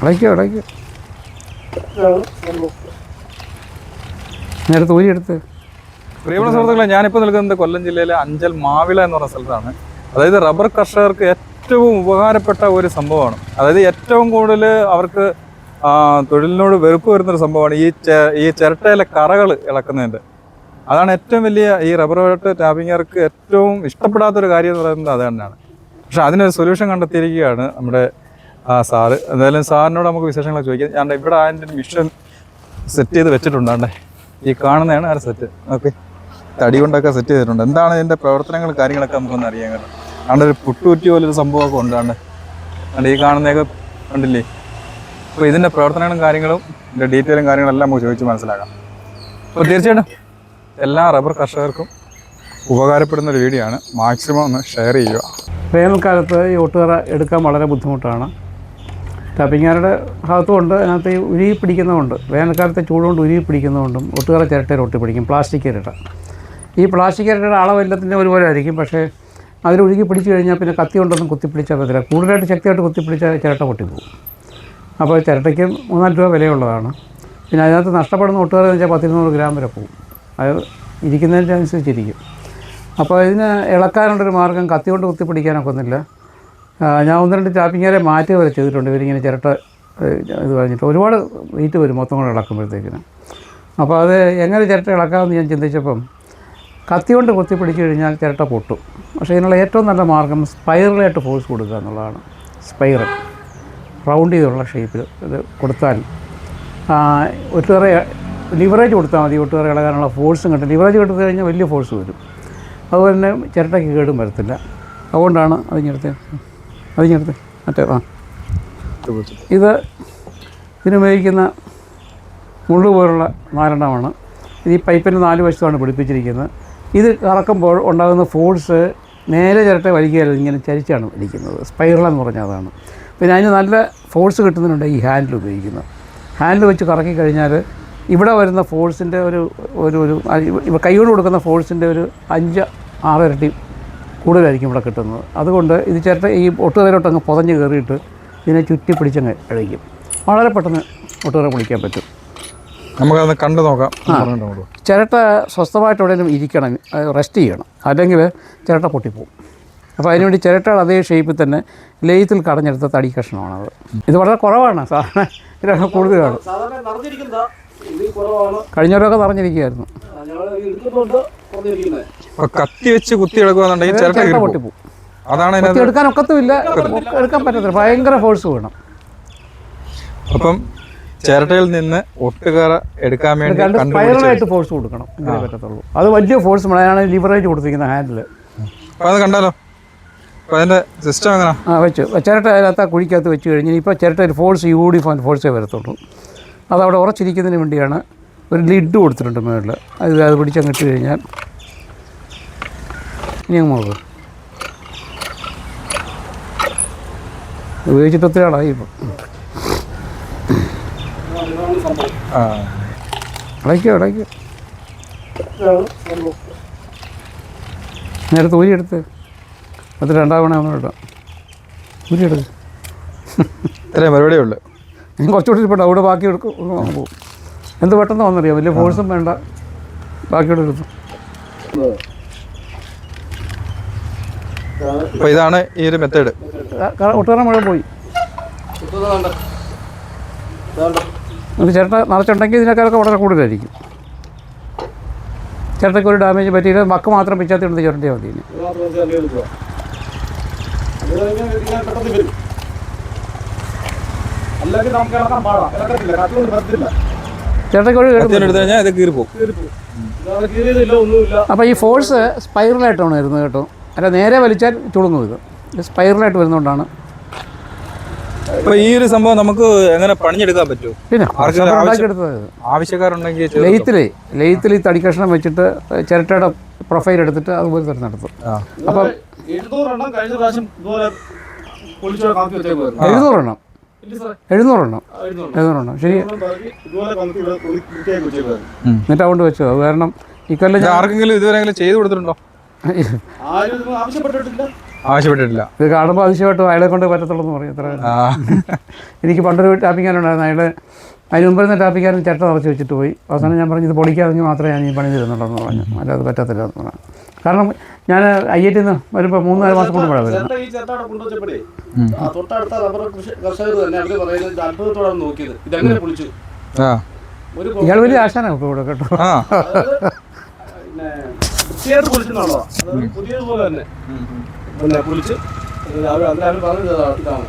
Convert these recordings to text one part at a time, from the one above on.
അടയ്ക്കോ അടയ്ക്കോ. നേരത്തെ ഊരിയെടുത്ത് പ്രിയമുള്ള സുഹൃത്തുക്കളെ ഞാനിപ്പോൾ നിൽക്കുന്നത് കൊല്ലം ജില്ലയിലെ അഞ്ചൽ മാവില എന്ന് പറഞ്ഞ സ്ഥലത്താണ്. അതായത് റബ്ബർ കർഷകർക്ക് ഏറ്റവും ഉപകാരപ്പെട്ട ഒരു സംഭവമാണ്. അതായത് ഏറ്റവും കൂടുതൽ അവർക്ക് തൊഴിലിനോട് വെറുപ്പ് വരുന്നൊരു സംഭവമാണ് ഈ ഈ ചിരട്ടയിലെ കറകൾ ഇളക്കുന്നതിന്റെ. അതാണ് ഏറ്റവും വലിയ ഈ റബ്ബർ വെട്ട് ടാപ്പിങ്ങർക്ക് ഏറ്റവും ഇഷ്ടപ്പെടാത്തൊരു കാര്യം എന്ന് പറയുന്നത് അത് തന്നെയാണ്. പക്ഷെ അതിനൊരു സൊല്യൂഷൻ കണ്ടെത്തിയിരിക്കുകയാണ് നമ്മുടെ ആ സാറ്. എന്തായാലും സാറിനോട് നമുക്ക് വിശേഷങ്ങൾ ചോദിക്കാം. ഞാൻ ഇവിടെ അതിന്റെ മിഷൻ സെറ്റ് ചെയ്ത് വെച്ചിട്ടുണ്ടാണ്ടേ ഈ കാണുന്നതാണ് ആ സെറ്റ് ഓക്കെ. തടി കൊണ്ടൊക്കെ സെറ്റ് ചെയ്തിട്ടുണ്ട്. എന്താണ് ഇതിന്റെ പ്രവർത്തനങ്ങൾ കാര്യങ്ങളൊക്കെ നമുക്കൊന്ന് അറിയാൻ കേട്ടോ. അവിടെ ഒരു പുട്ടുകുറ്റി പോലൊരു സംഭവമൊക്കെ ഉണ്ടാണ്ട് അതുകൊണ്ട് ഈ കാണുന്നതൊക്കെ കണ്ടില്ലേ? അപ്പോൾ ഇതിന്റെ പ്രവർത്തനങ്ങളും കാര്യങ്ങളും ഇതിന്റെ ഡീറ്റെയിലും കാര്യങ്ങളെല്ലാം നമുക്ക് ചോദിച്ച് മനസ്സിലാക്കാം. അപ്പോൾ തീർച്ചയായിട്ടും എല്ലാ റബ്ബർ കർഷകർക്കും ഉപകാരപ്പെടുന്ന ഒരു വീഡിയോ ആണ്. മാക്സിമം ഒന്ന് ഷെയർ ചെയ്യുക. വേനൽക്കാലത്ത് ഈ ഒട്ടുകറ എടുക്കാൻ വളരെ ബുദ്ധിമുട്ടാണ്. ടാപ്പിങ്ങാരുടെ ഭാഗത്തുമുണ്ട്. അതിനകത്ത് ഈ ഉരുകി പിടിക്കുന്നതുകൊണ്ട് വേനൽക്കാലത്തെ ചൂടുകൊണ്ട് ഉരുകി പിടിക്കുന്നതുകൊണ്ടും ഒട്ടുകാല ചിരട്ടയിൽ ഒട്ടി പിടിക്കും പ്ലാസ്റ്റിക് ചിരട്ട. ഈ പ്ലാസ്റ്റിക് ചിരട്ടയുടെ അളവെല്ലാത്തിന്റെ ഒരുപോലെ ആയിരിക്കും. പക്ഷേ അതിൽ ഒഴുകി പിടിച്ചു കഴിഞ്ഞാൽ പിന്നെ കത്തി കൊണ്ടൊന്നും കുത്തിപ്പിടിച്ചാൽ പറ്റില്ല കൂടുതലായിട്ട് ശക്തിയായിട്ട് കുത്തിപ്പിടിച്ചാൽ ചിരട്ട പൊട്ടിപ്പോകും. അപ്പോൾ ചിരട്ടയ്ക്ക് മൂന്നാൽ രൂപ വിലയുള്ളതാണ്. പിന്നെ അതിനകത്ത് നഷ്ടപ്പെടുന്ന എന്ന് വെച്ചാൽ പത്തിരുന്നൂറ് ഗ്രാം വരെ പോകും. അത് ഇരിക്കുന്നതിന്റെ അനുസരിച്ചിരിക്കും. അപ്പോൾ ഇതിന് ഇളക്കാനുള്ളൊരു മാർഗം കത്തി കൊണ്ട് കുത്തിപ്പിടിക്കാനൊക്കെ ഒന്നുമില്ല ആ, ഞാൻ ഒന്ന് രണ്ട് ചാപ്പിങ്ങാരെ മാറ്റി വരെ ചെയ്തിട്ടുണ്ട്. ഇവരിങ്ങനെ ചിരട്ട ഇത് പറഞ്ഞിട്ട് ഒരുപാട് വെയിറ്റ് വരും മൊത്തം കൂടെ ഇളക്കുമ്പോഴത്തേക്കിന്. അപ്പോൾ അത് എങ്ങനെ ചിരട്ട ഇളക്കാമെന്ന് ഞാൻ ചിന്തിച്ചപ്പം കത്തി കൊണ്ട് കുത്തിപ്പിടിച്ച് കഴിഞ്ഞാൽ ചിരട്ട പൊട്ടും. പക്ഷേ ഇതിനുള്ള ഏറ്റവും നല്ല മാർഗം സ്പൈറലായിട്ട് ഫോഴ്സ് കൊടുക്കുക എന്നുള്ളതാണ്. സ്പൈറൽ റൗണ്ട് ചെയ്തുള്ള ഷേപ്പിൽ ഇത് കൊടുത്താൽ ഒട്ടേറെ ലിവറേജ് കൊടുത്താൽ മതി. ഒട്ടേറെ ഇളകാനുള്ള ഫോഴ്സും കിട്ടും ലിവറേജ് കൊടുത്തു കഴിഞ്ഞാൽ വലിയ ഫോഴ്സ് വരും. അതുപോലെ തന്നെ ചിരട്ടയ്ക്ക് കേടും വരത്തില്ല. അതുകൊണ്ടാണ് അതിഞ്ഞെടുത്ത് അതിഞ്ഞെടുത്ത് മറ്റേ ആ. ഇത് ഇതിനുപയോഗിക്കുന്ന മുള്ളു പോലുള്ള നാലെണ്ണമാണ്. ഇത് ഈ പൈപ്പിന്റെ നാല് വശത്താണ് പിടിപ്പിച്ചിരിക്കുന്നത്. ഇത് കറക്കുമ്പോൾ ഉണ്ടാകുന്ന ഫോഴ്സ് നേരെ ചിരട്ട വലിക്കുകയല്ല ഇങ്ങനെ ചരിച്ചാണ് വലിക്കുന്നത്. സ്പൈറൽ എന്ന് പറഞ്ഞാൽ അതാണ്. പിന്നെ അതിന് നല്ല ഫോഴ്സ് കിട്ടുന്നുണ്ട് ഈ ഹാൻഡിൽ ഉപയോഗിക്കുന്നത്. ഹാൻഡിൽ വെച്ച് കറക്കി കഴിഞ്ഞാൽ ഇവിടെ വരുന്ന ഫോഴ്സിന്റെ ഒരു ഒരു ഒരു കൈയോട് കൊടുക്കുന്ന ഫോഴ്സിന്റെ ഒരു അഞ്ച് ആറ് ഇരട്ടി കൂടുതലായിരിക്കും ഇവിടെ കിട്ടുന്നത്. അതുകൊണ്ട് ഇത് ചേർത്ത് ഈ ഒട്ടുകരയിലോട്ട് അങ്ങ് പുതഞ്ഞ് കയറിയിട്ട് ഇതിനെ ചുറ്റി പിടിച്ചങ്ങ് കഴിക്കും വളരെ പെട്ടെന്ന് ഒട്ടുകര പൊളിക്കാൻ പറ്റും. നമുക്കത് കണ്ടു നോക്കാം. ചിരട്ട സ്വസ്ഥമായിട്ട് എവിടെയെങ്കിലും ഇരിക്കണം റെസ്റ്റ് ചെയ്യണം. അല്ലെങ്കിൽ ചിരട്ട പൊട്ടിപ്പോവും. അപ്പോൾ അതിനുവേണ്ടി ചിരട്ടയുടെ അതേ ഷേപ്പിൽ തന്നെ ലേയത്തിൽ കടഞ്ഞെടുത്ത തടി കഷ്ണമാണത്. ഇത് വളരെ കുറവാണ്. സാധാരണ ഇതിനൊക്കെ കൂടുതലാണ് കഴിഞ്ഞവരൊക്കെ നിറഞ്ഞിരിക്കുകയായിരുന്നു കത്തി വെച്ച് കുത്തി എടുക്കുകയാണെന്നുണ്ടെങ്കിൽ ചിരട്ട ചിരട്ട കീറി പോകും. അതാണ് എടുക്കാൻ ഒക്കത്തുമില്ല. എടുക്കാൻ പറ്റത്തില്ല. ഭയങ്കര ഫോഴ്സ് വേണം. അപ്പം ചിരട്ടയിൽ നിന്ന് ഒട്ടുകറ എടുക്കാൻ വേണ്ടി കണ്ടുപിടിച്ച ഫോഴ്സ് കൊടുക്കണം. പറ്റത്തുള്ളൂ. അത് വലിയ ഫോഴ്സ് വേണം. ലിവറേജ് കൊടുത്തിരിക്കുന്ന ഹാൻഡിൽ അപ്പോൾ അത് കണ്ടാലോ? അപ്പോൾ അതിന്റെ സിസ്റ്റം എങ്ങനെ? ആ വെച്ചു. ചിരട്ട അതിനകത്ത് ആ കുഴിക്കകത്ത് വെച്ച് കഴിഞ്ഞാൽ ഇപ്പോൾ ചിരട്ടയിൽ ഫോഴ്സ് യൂണിഫോം ഫോഴ്സേ വരത്തുള്ളൂ. അതവിടെ ഉറച്ചിരിക്കുന്നതിന് വേണ്ടിയാണ് ഒരു ലിഡ് കൊടുത്തിട്ടുണ്ട് മുകളിൽ അത് അത് പിടിച്ചങ്ങ് അങ്ങോട്ട് കഴിഞ്ഞാൽ ഇനി അങ്ങ് നോക്ക് ഉപയോഗിച്ചിട്ട് ഒത്തിരി ആളായി ഇപ്പം. ആ. അടയ്ക്കോ അടയ്ക്കോ ഇതാണ് സംഭവം നേരത്തെ ഊരിയെടുത്ത് അത് രണ്ടാവണേ ഒന്നും ഇടാം ഊരിയെടുത്ത് ഇത്രയും പരിപാടിയേ ഉള്ളൂ. ഞാൻ കുറച്ചുകൂടി ഇരിപ്പുണ്ട്. അവിടെ ബാക്കി എടുക്കും. പോകും എന്ത് പെട്ടെന്ന് വന്നറിയാം? വലിയ ഫോഴ്സും വേണ്ട. ബാക്കിയുടെ എടുത്തു. അപ്പോൾ ഇതാണ് ഈ ഒരു മെത്തേഡ് ഒട്ടേറെ മുഴുവൻ പോയി. ചിരട്ട നിറച്ചുണ്ടെങ്കിൽ ഇതിനേക്കാളൊക്കെ വളരെ കൂടുതലായിരിക്കും. ചിരട്ടയ്ക്ക് ഒരു ഡാമേജ് പറ്റിയില്ല മക്ക് മാത്രം പിച്ചാത്തി എടുത്ത് ചിരട്ടിയാൽ മതി അല്ലെങ്കിൽ നമുക്ക് ഇളക്കാൻ പാടാം. ഇളക്കത്തില്ല. കത്തുകൊണ്ട് വരത്തില്ല. കഴിഞ്ഞാൽ ഇത് അപ്പോൾ ഈ ഫോഴ്സ് സ്പൈറലായിട്ടാണ് വരുന്നത് കേട്ടോ. അല്ല നേരെ വലിച്ചാൽ ചുളുങ്ങും ഇത്. സ്പൈറലായിട്ട് വരുന്നതുകൊണ്ടാണ് അപ്പോൾ ഈ ഒരു സംഭവം നമുക്ക് എങ്ങനെ പണിഞ്ഞെടുക്കാൻ പറ്റുമോ പിന്നെ ആവശ്യക്കാരുണ്ടെങ്കിൽ ലെയ്ത്തിലേ ലെയ്ത്തിൽ ഈ തടി കഷ്ണം വെച്ചിട്ട് ചിരട്ടയുടെ പ്രൊഫൈൽ എടുത്തിട്ട് അതുപോലെ തന്നെ നടത്തും. അപ്പൊ അപ്പം എഴുന്നൂറെണ്ണം. എഴുന്നൂറെണ്ണം. എഴുന്നൂറെണ്ണം. എഴുന്നൂറ് എഴുന്നൂറെണ്ണം ശരി എന്നിട്ട് അതുകൊണ്ട് വെച്ചത് കാരണം ഈ കൊല്ലം ഞാൻ ആർക്കെങ്കിലും ഇതുവരെ ചെയ്തു കൊടുത്തിട്ടുണ്ടോ? ആവശ്യപ്പെട്ടിട്ടില്ല. ഇത് കാണുമ്പോൾ അതിശയമായിട്ട് അയാളെ കൊണ്ട് പറ്റത്തുള്ളൂ എന്ന് പറയും. എത്ര ആ. എനിക്ക് പണ്ടൊരു ടാപ്പിക്കാനുണ്ടായിരുന്നു. അയാൾ അതിന് മുമ്പ് തന്നെ ടാപ്പിക്കാരൻ ചട്ട നിറച്ച് വെച്ചിട്ട് പോയി. അവസാനം ഞാൻ പറഞ്ഞു ഇത് പൊളിക്കാതെങ്കിൽ മാത്രമേ ഞാൻ ഈ പണി തരുന്നുള്ളൂ പറഞ്ഞു. അല്ലാതെ പറ്റത്തില്ല എന്ന് പറഞ്ഞു. കാരണം ഞാൻ ഐ ഐ ടി വരുമ്പോൾ മൂന്ന് നാല് മാസം കൂടുമ്പോഴാണ് വരുന്നത് ചേട്ടൻ ഈ ചേട്ടൻ അവിടെ കൊണ്ടുവച്ചപ്പോഴേ ആ തൊട്ടടുത്ത റബ്ബർ കൃഷി- കർഷകർ തന്നെ അവർ പറയുന്നത് അത്ഭുതത്തോടെ നോക്കിയത്. ഇതെങ്ങനെ പൊളിച്ചു? ആ. ഒരു ഇയാൾ വലിയ ആശാനാണ് ഇപ്പോൾ ഇവിടെ കേട്ടോ. ആ. പിന്നെ പുതിയതുപോലെ തന്നെ. പിന്നെ പൊളിച്ച് ഇത് അവർ അതിന് അവർ പറഞ്ഞത് ഇതാണ്.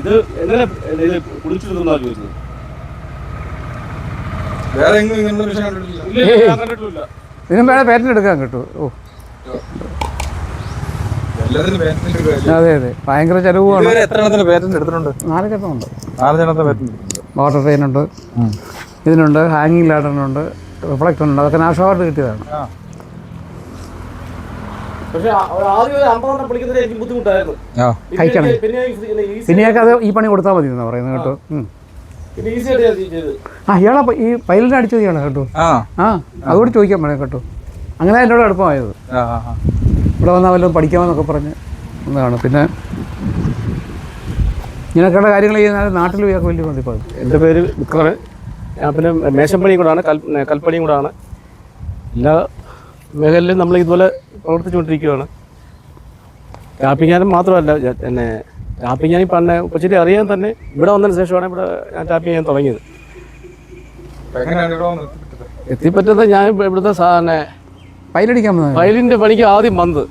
ഇത് എങ്ങനെ ഇത് പൊളിച്ചിരുന്നാണ് ചോദിച്ചത്? വേറെ എങ്ങും വിഷയം കണ്ടിട്ടില്ല. ഇതിനും വേണേൽ പേറ്റന്റ് എടുക്കാൻ കിട്ടും. ഓ? അതെ അതെ. ഭയങ്കര ചെലവുമാണ്. വാട്ടർ ട്രെയിൻ ഉണ്ട്. ഇതിനുണ്ട് ഹാങ്ങിങ് ലാഡറിനുണ്ട് റിഫ്ലക്ടർ ഉണ്ട്. അതൊക്കെ നാഷണൽ അവാർഡ് കിട്ടിയതാണ്. കഴിക്കണം. പിന്നെയൊക്കെ അത് ഈ പണി കൊടുത്താൽ മതി എന്നാണ് പറയുന്നത് കേട്ടോ. ആ. ഇയാളെ ഈ പൈലിനെ അടിച്ചത് ഇയാളെ കേട്ടോ. ആ. അതുകൂടി ചോദിക്കാൻ പറയാം കേട്ടോ. അങ്ങനെ എന്നോട് എളുപ്പമായത്. ഇവിടെ വന്നാൽ വല്ലതും പഠിക്കാമെന്നൊക്കെ പറഞ്ഞ് എന്താണ് പിന്നെ ഇങ്ങനെയൊക്കെയുള്ള കാര്യങ്ങൾ ചെയ്യുന്ന നാട്ടിൽ ഇയാൾക്ക് വലിയ മതിപ്പാണ് എന്റെ പേര് വിക്രമൻ. ഞാൻ പിന്നെ മേശപ്പണിയും കൂടാണ് കൽ കൽപ്പണിയും കൂടാണ്. എല്ലാ മേഖലയിലും നമ്മൾ ഇതുപോലെ പ്രവർത്തിച്ചുകൊണ്ടിരിക്കുകയാണ്. ടാപ്പിങ്ങാനും മാത്രമല്ല എന്നെ ടാപ്പിങ് ഞാൻ പണ്ട് ഉപ്പച്ചേരി അറിയാൻ തന്നെ ഇവിടെ വന്നതിന് ശേഷമാണ് ഇവിടെ ഞാൻ ടാപ്പിംഗ് ചെയ്യാൻ തുടങ്ങിയത്. എത്തിപ്പറ്റുന്നത് ഞാൻ ഇവിടുത്തെ സാധനം പൈലടിക്കാൻ ഫയലിന്റെ പണിക്ക് ആദ്യം വന്നത്.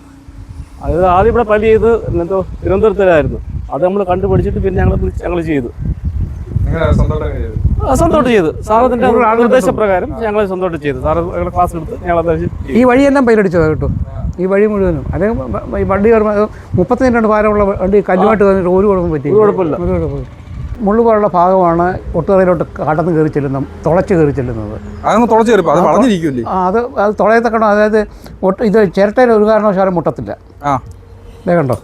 അതായത് ആദ്യം ഇവിടെ പണി ചെയ്ത് എന്തോ തിരുവനന്തപുരത്തിലായിരുന്നു അത് നമ്മൾ കണ്ടുപിടിച്ചിട്ട് പിന്നെ ഞങ്ങൾ ഞങ്ങൾ ചെയ്തു. സ്വന്തമായിട്ട് ചെയ്ത്? സാറതിന്റെ നിർദ്ദേശപ്രകാരം ഞങ്ങൾ സ്വന്തമായിട്ട് ചെയ്തു. സാറ് ഞങ്ങൾ ക്ലാസ് എടുത്ത് ഞങ്ങൾ ഈ വഴി വഴിയെല്ലാം പൈലടിച്ചതാണ് കേട്ടോ. ഈ വഴി മുഴുവനും. അല്ലെങ്കിൽ വണ്ടി മുപ്പത്തി രണ്ട് ഭാരമുള്ള വണ്ടി കല്ലുമായിട്ട് ഒരു കുഴപ്പം പറ്റി ഒരു കുഴപ്പമില്ല. ഒരു മുള്ളു പോലുള്ള ഭാഗമാണ് ഒട്ടുകറയിലോട്ട് കടന്ന് കയറി ചെല്ലുന്നത് തുളച്ച് കയറി ചെല്ലുന്നത്. തുളച്ചു അത് അത് അത് തുളയത്തക്കണം അതായത് ഒട്ട് ഇത് ചിരട്ടയിൽ ഒരു കാരണവശാലും മുട്ടത്തില്ല. ആ. ഇതേ കണ്ടോ?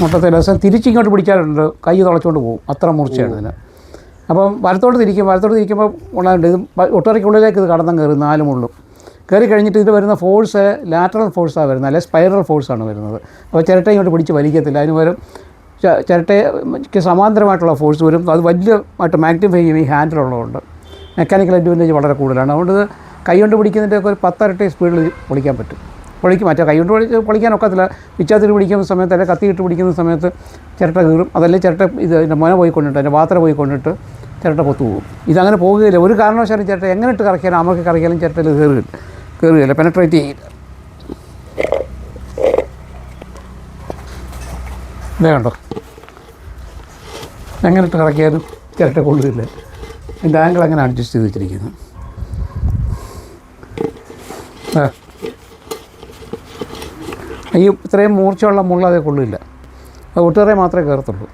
മുട്ടത്തില്ല. ദിവസം തിരിച്ചിങ്ങോട്ട് പിടിച്ചാലുണ്ട് കൈ തുളച്ചുകൊണ്ട് പോകും. അത്ര മൂർച്ചയാണ് ഇതിന്. അപ്പം വലത്തോട്ട് തിരിക്കും വലത്തോട്ട് തിരിക്കുമ്പോൾ ഉണ്ടാകുന്നുണ്ട് ഇത് ഒട്ടുകറയ്ക്കുള്ളിലേക്ക് ഒട്ടറയ്ക്കുള്ളിലേക്ക് ഇത് കടന്നു കയറി. നാല് മുള്ളും. കയറി കഴിഞ്ഞിട്ട് ഇതിൽ വരുന്ന ഫോഴ്സ് ലാറ്ററൽ ഫോഴ്സാണ് വരുന്നത്. അല്ലെങ്കിൽ സ്പൈറൽ ഫോഴ്സാണ് വരുന്നത്. അപ്പോൾ ചിരട്ട ഇങ്ങോട്ട് പിടിച്ച് വലിക്കത്തില്ല. അതിന് പകരം ചിരട്ടയ്ക്ക് സമാന്തരമായിട്ടുള്ള ഫോഴ്സ് വരും. അത് വലിയമായിട്ട് മാഗ്നിഫൈ ചെയ്യും ഈ ഹാൻഡിലുള്ളതുകൊണ്ട് മെക്കാനിക്കൽ അഡ്വാന്റേജ് വളരെ കൂടുതലാണ്. അതുകൊണ്ട് ഇത് കൈ കൊണ്ട് പിടിക്കുന്നതിന്റെയൊക്കെ ഒരു പത്തരട്ടി സ്പീഡിൽ പൊളിക്കാൻ പറ്റും. പൊളിക്കും. മറ്റേ കൈ കൊണ്ട് പൊളിച്ച് പൊളിക്കാൻ ഒക്കത്തില്ല. പിച്ചാത്തിൽ പിടിക്കുന്ന സമയത്ത് അല്ലെങ്കിൽ കത്തിയിട്ട് പിടിക്കുന്ന സമയത്ത് ചിരട്ട കീറും. അതല്ലേ ചിരട്ട ഇത് അതിന്റെ മുന പോയി കൊണ്ടിട്ട് അതിന്റെ പാത്ര പോയി കൊണ്ടിട്ട് ചിരട്ട പൊത്തു പോകും. ഇതങ്ങനെ പോകുകയില്ല. ഒരു കാരണവശാലും ചിരട്ട എങ്ങനെ ഇട്ട് കറക്കിയാലും അമർക്ക് കറക്കിയാലും ചിരട്ടയിൽ കയറുകയില്ല. കയറുകയില്ല. പെനട്രേറ്റ് ചെയ്യില്ല. ഇതേ കണ്ടോ? എങ്ങനെ ഇട്ട് കറക്കിയാലും ചിരട്ട കൊള്ളുകയില്ല. അതിന്റെ ആംഗിൾ അങ്ങനെ അഡ്ജസ്റ്റ് ചെയ്ത് വെച്ചിരിക്കുന്നു. ഈ ഇത്രയും മൂർച്ചയുള്ള മുള്ള അതേ കൊള്ളില്ല അത് ഒട്ടേറെ മാത്രമേ കയറത്തുള്ളൂ.